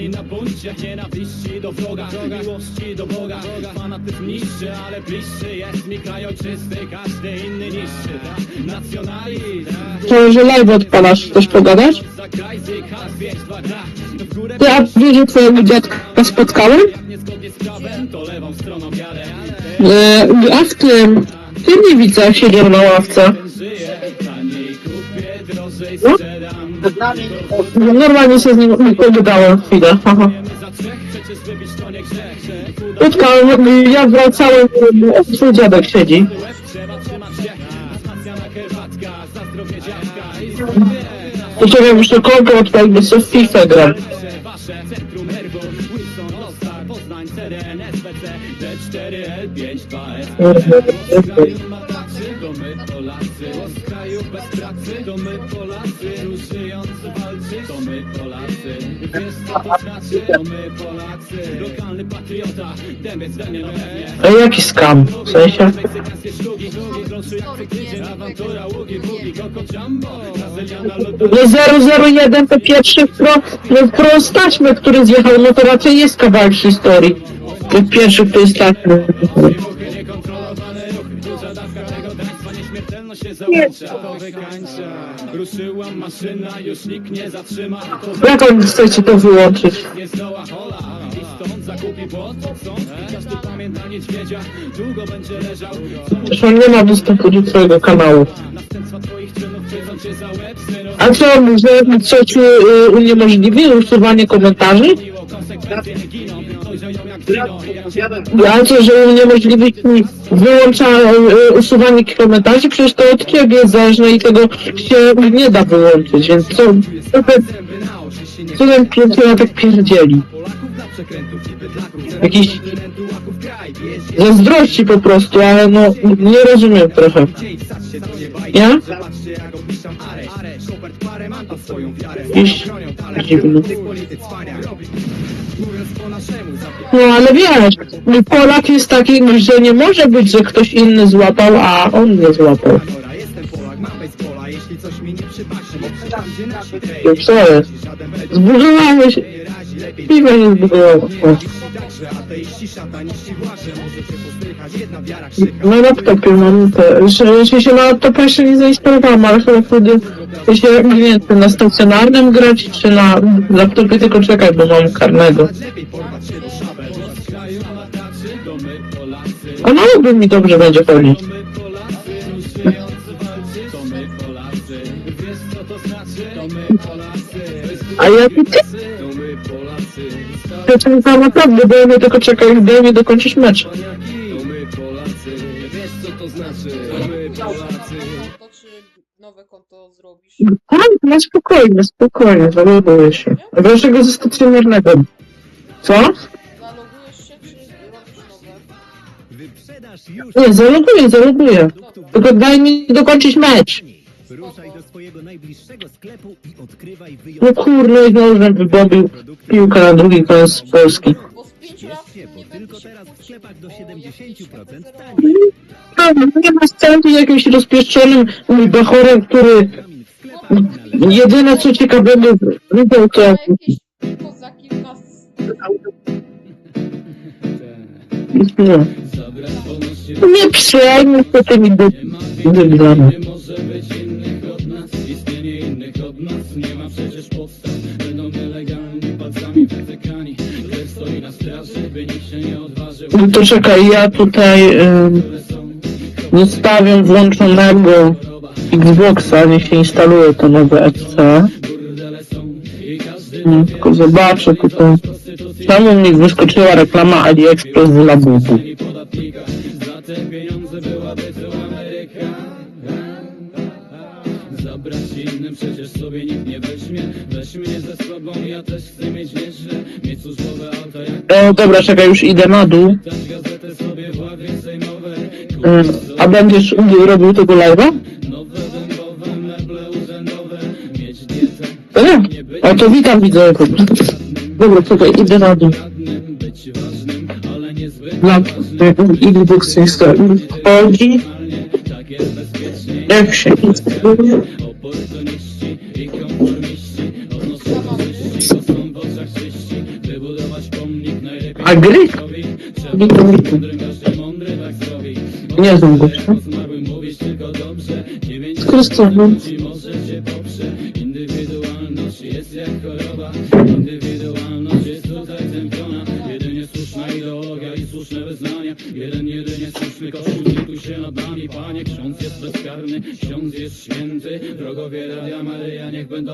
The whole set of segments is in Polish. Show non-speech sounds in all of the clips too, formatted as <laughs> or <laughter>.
Zbudowani na buncie nienawiści do wroga Miłości do Boga Fanatyzm niższy, ale bliższy Jest mi kraj ojczysty, każdy inny niższy tak? Nacjonalizm To, że live odpalasz, chcesz pogadać? Ty, a wiesz, twojego dziadka spotkałem? jadę E, a w tym, w tym nie widzę, jak siedział na ławce. Drożej No. Normalnie się z nim pogadałem chwilę. Krótko, ja wracałem, twój dziadek siedzi. I czekaj, muszę kolkę odpalić, bo sobie w FIFA gram. Poznań, SBC D4L5, 2S to my Polacy Lokalny patriota, A jaki skam? W sensie? Meksykańskie szlugi, drugi grączy jak co tydzień Awantura, ługi, bugi, koko jumbo Brazyliana, lodowa No 001 to pierwszy pro, no pro staćmy, który zjechał, no to raczej jest kawałek historii. To pierwszy, kto jest Tego państwa Nieśmiertelność się załącza To wykańcza. Ruszyła maszyna Już nikt nie zatrzyma. To Jak on chcecie to wyłączyć? nie zdoła hola I stąd zakupi błąd. Każdy pamięta niedźwiedzia Długo będzie leżał. Co mu Zresztą nie ma dostępu do twojego kanału. Następstwa twoich czynów Chwycą cię za łeb synu. A co, że co ci y, uniemożliwi usuwanie komentarzy? Miło konsekwencje nie giną Dojrzeją jak wino A co, że uniemożliwi ci wyłącza y, usuwanie komentarzy? Przecież to od ciebie zależne i tego się nie da wyłączyć, więc co, co ten, co ten pięknie tak pierdzieli? Jakiś zazdrości po prostu, ale no nie rozumiem trochę. wiarę Jakiś dziwny. Mówiąc po naszemu No ale wiesz, Polak jest taki, że nie może być, że ktoś inny złapał, a on nie złapał. Dobra, jestem Polak, mam bez pola Jeśli coś mi nie Bo nasi To co jest? Piwo nie zbudowało. Na laptopie mam te, że że się na laptopie jeszcze nie zainstalowałam, ale chyba wtedy się, nie wiem, czy na stacjonarnym grać, czy na laptopie, tylko czekaj, bo mam karnego. A by mi dobrze będzie chodzić. A ja ty, to czekam tam naprawdę, mnie tylko czekaj, daj mi dokończyć mecz. To my Polacy Wiesz co to znaczy? To my Polacy To czy nowe konto zrobisz? Tak, no spokojnie, spokojnie, zaloguję się. Dlaczego ze stacjonarnego? Co? Zalogujesz się, czy robisz nowe? Wyprzedaż już Nie, zaloguję, zaloguję. Tylko daj mi dokończyć mecz. Ruszaj do swojego najbliższego sklepu i odkrywaj No wyjątkowe kurde, i znowu żem wybobił piłkę na drugi koniec Polski. Bo z pięciu lat Ciesz się, bo nie tylko będę się teraz w sklepach do o 70% jakieś taniej. No, nie ma sensu jakimś rozpieszczonym bachorem, który Witamin w sklepach na jedyne co ciekawego widział to... Na jakieś kozaki w nas No. Zabrać wolności Nie przejmuj się tymi dyblami. Nie może być innych No to czekaj, ja tutaj ym, zostawiam włączonego Xboxa, niech się instaluje to nowe FC. No, tylko zobaczę tutaj. Czemu mi wyskoczyła reklama AliExpress z Labubu? Weź mnie ze sobą, ja też chcę mieć wieże Mieć służbowe auto jak E, dobra, czekaj, już idę na dół. dać gazetę sobie w ławie sejmowej E, a będziesz robił tego live'a? Nowe dębowe meble urzędowe Mieć dietę To nie. A to witam widzę. Dobra, czekaj, idę na dół. radnym Być ważnym, ale niezbyt Na Xbox instaluje. Chodzi. Normalnie, tak jest Jak się i A gry? Witam. Nie znam gościa. Z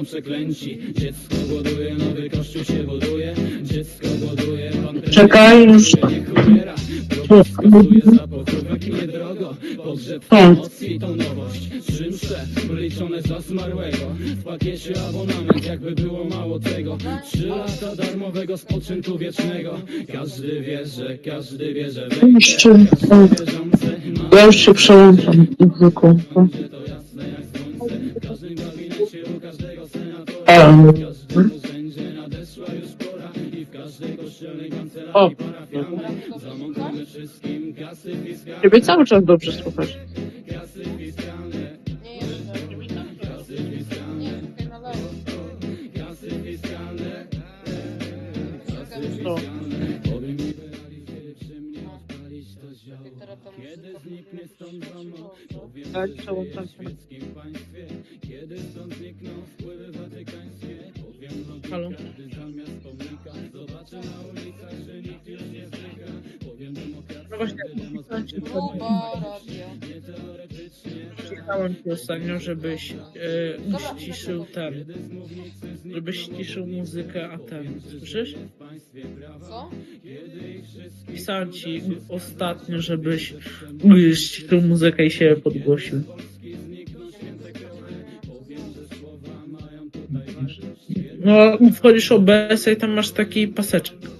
przeklęci. Dziecko głoduje, nowy kościół się buduje. Dziecko głoduje, Pan Czekaj, już. Skasuje za pochówek niedrogo. Pogrzeb emocji to nowość. Czymże wliczone za zmarłego. W pakiecie abonament jakby było mało tego. Trzy lata darmowego spoczynku wiecznego. Każdy wie, że każdy wie, że o, wierzący ma ja już się przełączam. Zwykłą. Na lewo. Kasy fiskalne Czekaj, już No. Tak, że przełączam w się. Teoretycznie Przyjechałem ci ostatnio, żebyś e, ściszył ten. Żebyś ściszył muzykę, a ten. Słyszysz? Co? Pisałem ci ostatnio, żebyś ściszył muzykę i się podgłosił. No, wchodzisz OBS i tam masz taki paseczek.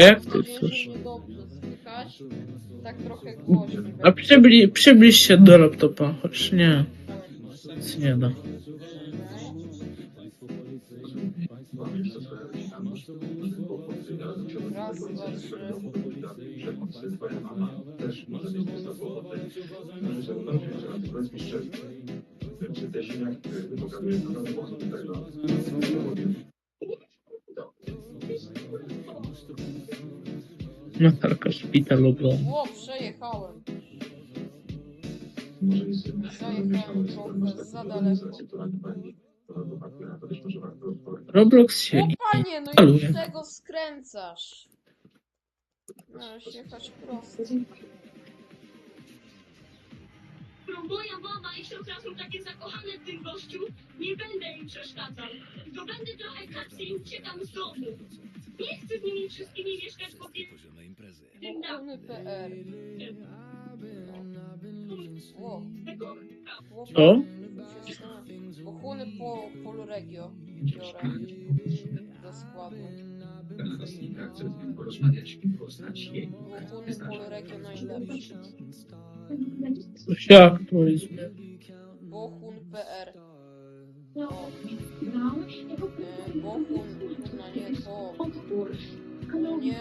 Jak ty. Tak trochę głośniej A przybli, przybliż się do laptopa, choć nie, nic nie da. Raz, dwa, trzy. Natalka szpitalowa. O, przejechałem. Zajechałem za daleko. Roblox się O panie, no i z tego skręcasz. Możesz jechać prosto. Moja mama i siostra są takie zakochane w tym gościu, nie będę im przeszkadzał. Zdobędę trochę kasy i uciekam z domu. Nie chcę z nimi wszystkimi mieszkać po tym Ogromny PR. Co? Pochłony po Polregio biorę do składu. Pochłony Polregio najlepszy. To się aktualizuje. Bochun PR. No, O, no, e, Bochun, kurna nie to. no Nie. Nie.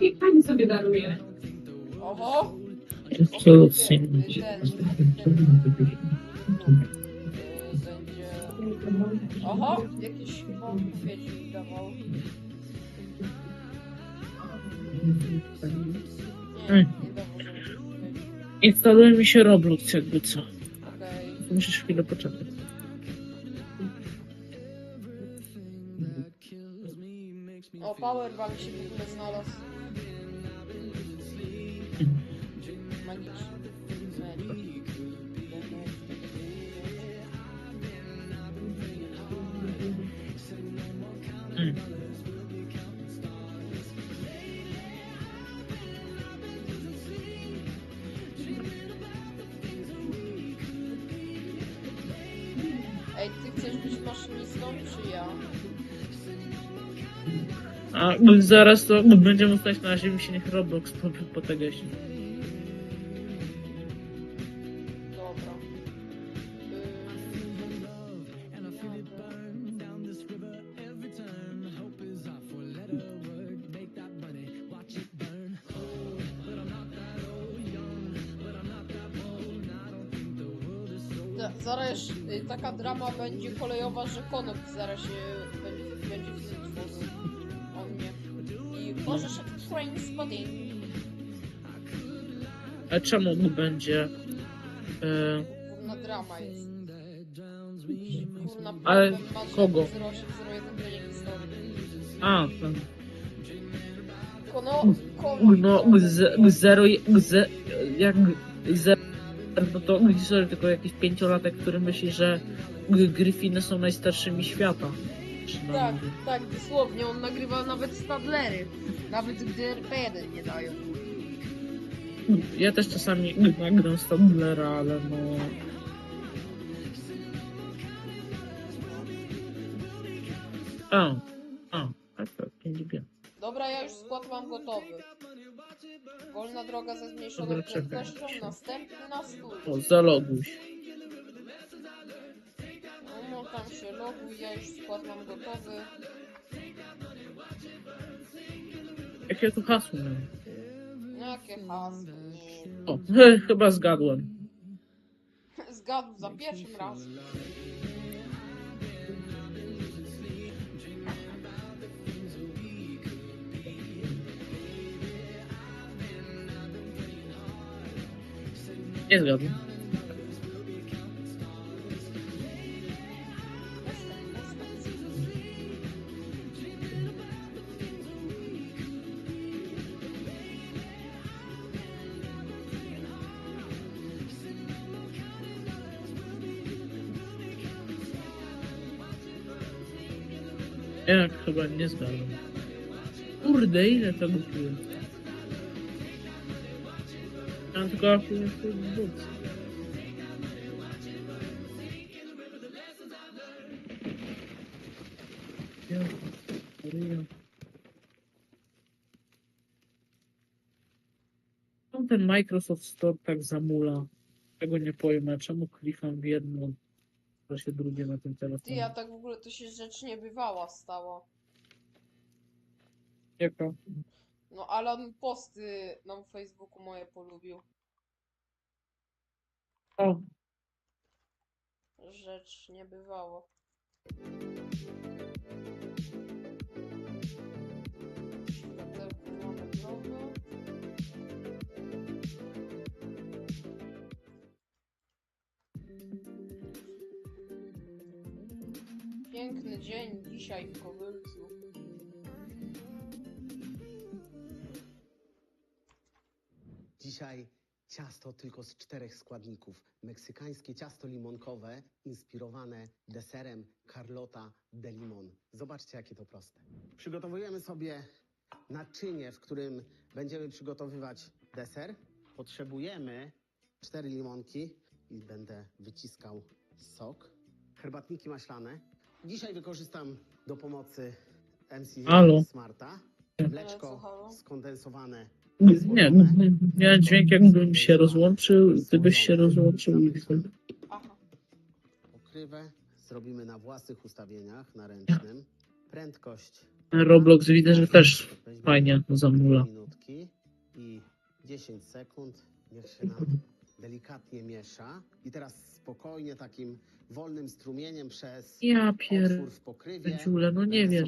I pani sobie daruje. Oho! Absolutnie. Oho! Jakiś chyba kwiecień dawał. Nie, dawał. Instaluje mi się Roblox jakby co. Okej. Musisz chwilę poczekać. O, powerbank się w ogóle znalazł. Zaraz to będziemy stać na ziemi się niech Roblox po, po tego. Yy, Zaraz y, taka drama będzie kolejowa, że Konop zaraz się I może się train spotting. A czemu mu będzie? E, Kurna drama jest. Kurna Ale kogo? 0801 to nie historii. a, ten. Kono, kono, no, z, zero, z, jak zero, no to sorry, tylko jakiś pięciolatek, który myśli, że Gryfiny są najstarszymi świata. Tak, tak, dosłownie, on nagrywa nawet stadlery. Nawet gdy RP1 nie dają. Ja też czasami nagram Stabulera, ale no... A, a, tak, tak, nie lubię. Dobra, ja już skład mam gotowy. Wolna droga ze zmniejszoną Dobra, czekaj. prędkością, następny na stół. O, zaloguj się. No, tam się loguj, ja już skład mam gotowy. Jakie tu hasło miałem? No jakie hasło. O, <laughs> chyba zgadłem. Zgadł za pierwszym razem. Nie zgadłem. Chyba nie zgadłem. Kurde, ile tego piłem? Ja mam tylko. Czemu ten Microsoft Store tak zamula? Tego nie pojmę. Czemu klikam w jedno, to się drugie na tym Ty, telefonie? ja tak w ogóle to się rzecz niebywała stała. Jaka? No Alan posty na Facebooku moje polubił. O, Rzecz niebywała. Światełko mamy drogę. Piękny dzień dzisiaj w. Dzisiaj ciasto tylko z czterech składników. Meksykańskie ciasto limonkowe, inspirowane deserem Carlota de Limon. Zobaczcie, jakie to proste. Przygotowujemy sobie naczynie, w którym będziemy przygotowywać deser. Potrzebujemy cztery limonki i będę wyciskał sok. Herbatniki maślane. Dzisiaj wykorzystam do pomocy MC Halo? Smarta. Mleczko skondensowane nie, nie, miałem dźwięk jakbym się rozłączył, gdybyś się rozłączył i. Pokrywę zrobimy na własnych ustawieniach, na ręcznym. Prędkość. Roblox widzę, że też fajnie zamula. Minutki i 10 sekund. Niech się nam delikatnie miesza. I teraz spokojnie, takim wolnym strumieniem przez Ja otwór w pokrywie. no nie wiem.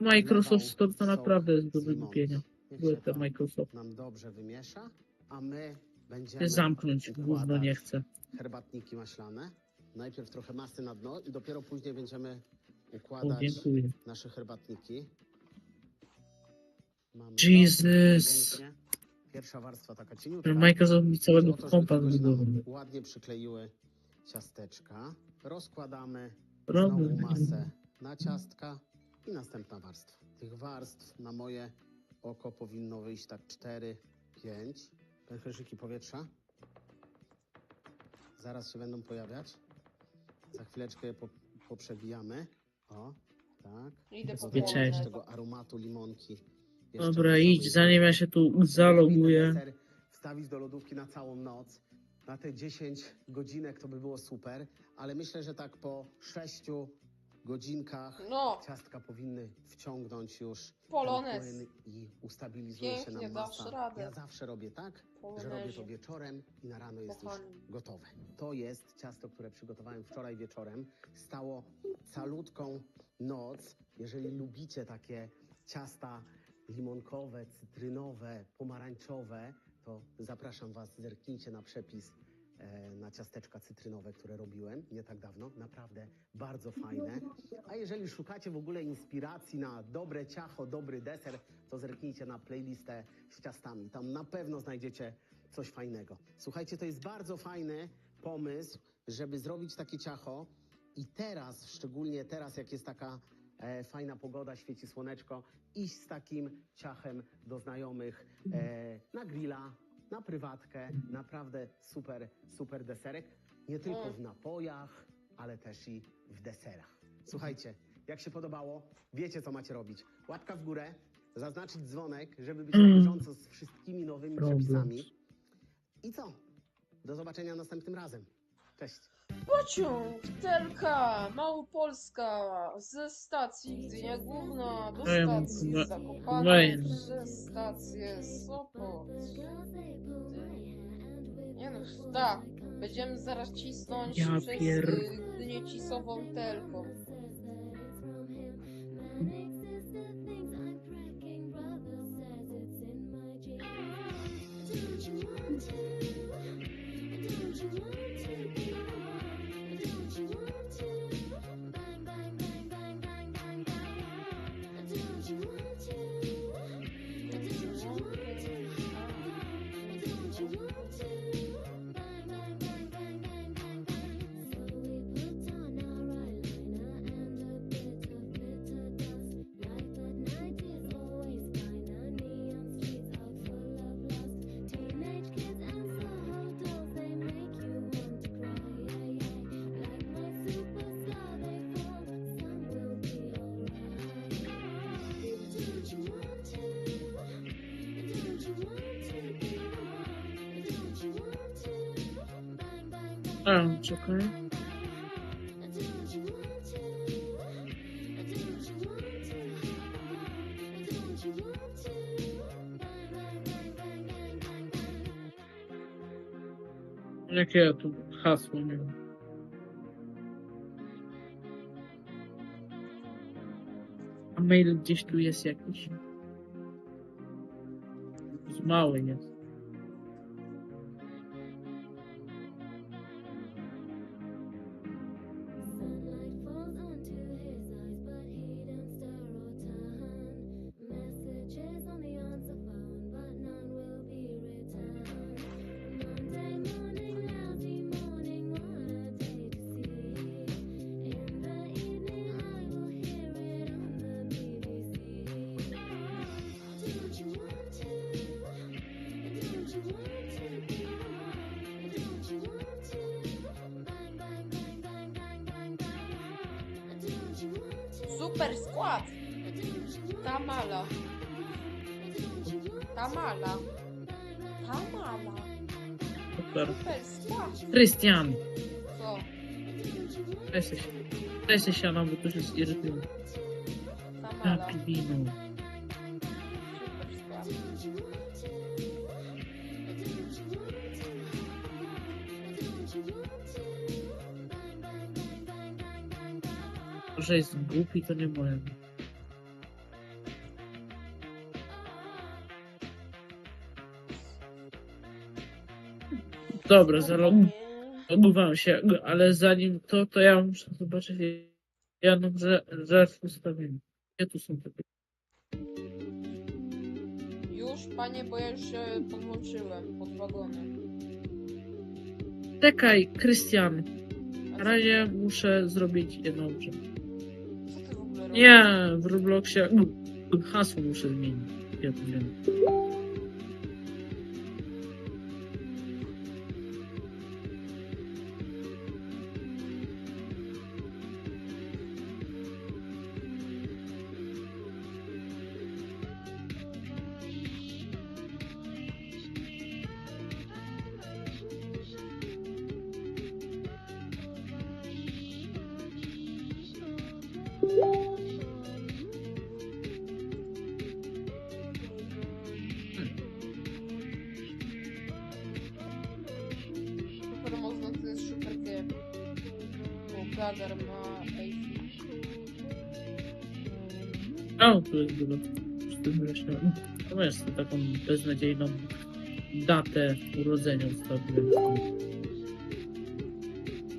Microsoft Store to naprawdę jest do. Niech Były to Microsoft. nam dobrze wymiesza, a my będziemy Zamknąć, gówno nie chcę. herbatniki maślane. Najpierw trochę masy na dno i dopiero później będziemy O, układać dziękuję. nasze herbatniki. Mamy Jesus. pięknie. Pierwsza warstwa taka cieniutka. Microsoft mi całego O to, żeby kompa tylko się nam zbudował. Ładnie przykleiły ciasteczka. Rozkładamy Prawda? znowu masę na ciastka i następna warstwa. Tych warstw na moje oko powinno wyjść tak 4, 5. Pęcherzyki powietrza. Zaraz się będą pojawiać. Za chwileczkę je po, poprzebijamy. O. Tak. Idę po tego aromatu limonki. Jeszcze Dobra, idź, zanim ja się tu zaloguję. deser Wstawić do lodówki na całą noc. Na te 10 godzinek to by było super, ale myślę, że tak po 6 godzinkach No, ciastka powinny wciągnąć już Polonez. ten płyn i ustabilizuje się Pięknie, nam dasz masa. radę. Ja zawsze robię tak, że robię Polonezie. to wieczorem i na rano jest już gotowe. To jest ciasto, które przygotowałem wczoraj wieczorem. Stało calutką noc. Jeżeli lubicie takie ciasta limonkowe, cytrynowe, pomarańczowe, to zapraszam Was, zerknijcie na przepis na ciasteczka cytrynowe, które robiłem nie tak dawno. Naprawdę bardzo fajne. A jeżeli szukacie w ogóle inspiracji na dobre ciacho, dobry deser, to zerknijcie na playlistę z ciastami. Tam na pewno znajdziecie coś fajnego. Słuchajcie, to jest bardzo fajny pomysł, żeby zrobić takie ciacho i teraz, szczególnie teraz, jak jest taka e, fajna pogoda, świeci słoneczko, iść z takim ciachem do znajomych e, na grilla, na prywatkę. Naprawdę super, super deserek. Nie tylko w napojach, ale też i w deserach. Słuchajcie, jak się podobało, wiecie co macie robić. Łapka w górę, zaznaczyć dzwonek, żeby być na Mm. bieżąco z wszystkimi nowymi przepisami. I co? Do zobaczenia następnym razem. Cześć. Pociąg Telka Małopolska ze stacji Gdynia Główna do stacji Zakopane przez stację Sopot. No, tak. Będziemy zaraz cisnąć Ja przez pier- y, Gdynię Cisową Telką. A, czekaj. Jakie ja tu hasło miałem? A mail gdzieś tu jest jakiś. Z skład! Tamala. Tamala. Tamala. Super. Super skład. Krystian! Co? Weź się. Weź się siano, bo to jest irytujące. Tamala. To, że jest głupi, to nie moje. Dobra, zalogowałem się, ale zanim to, to ja muszę zobaczyć jedną rzecz, rzecz w ustawieniu. Gdzie tu są te Już, panie, bo ja już się podłączyłem pod wagonem. Czekaj, Krystian. Na razie muszę zrobić jedną rzecz. Nie, w Robloxie hasło muszę zmienić. Ja to wiem. Tu jest dużo. Z tym właśnie. No to taką beznadziejną datę urodzenia ustawiłem.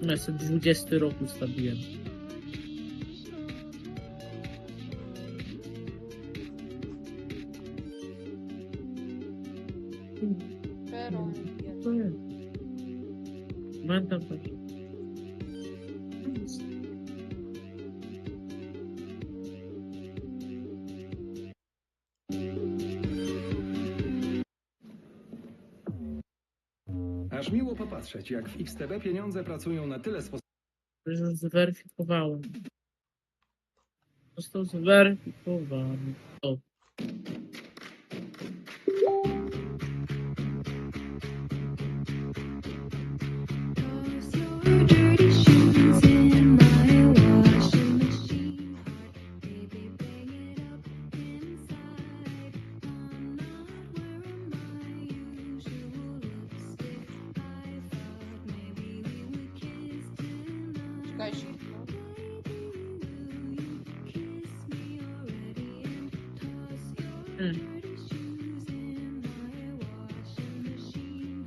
No jest 20 rok ustawiłem. Jak w XTB pieniądze pracują na tyle sposobów, To już zweryfikowałem. Został zweryfikowany. O.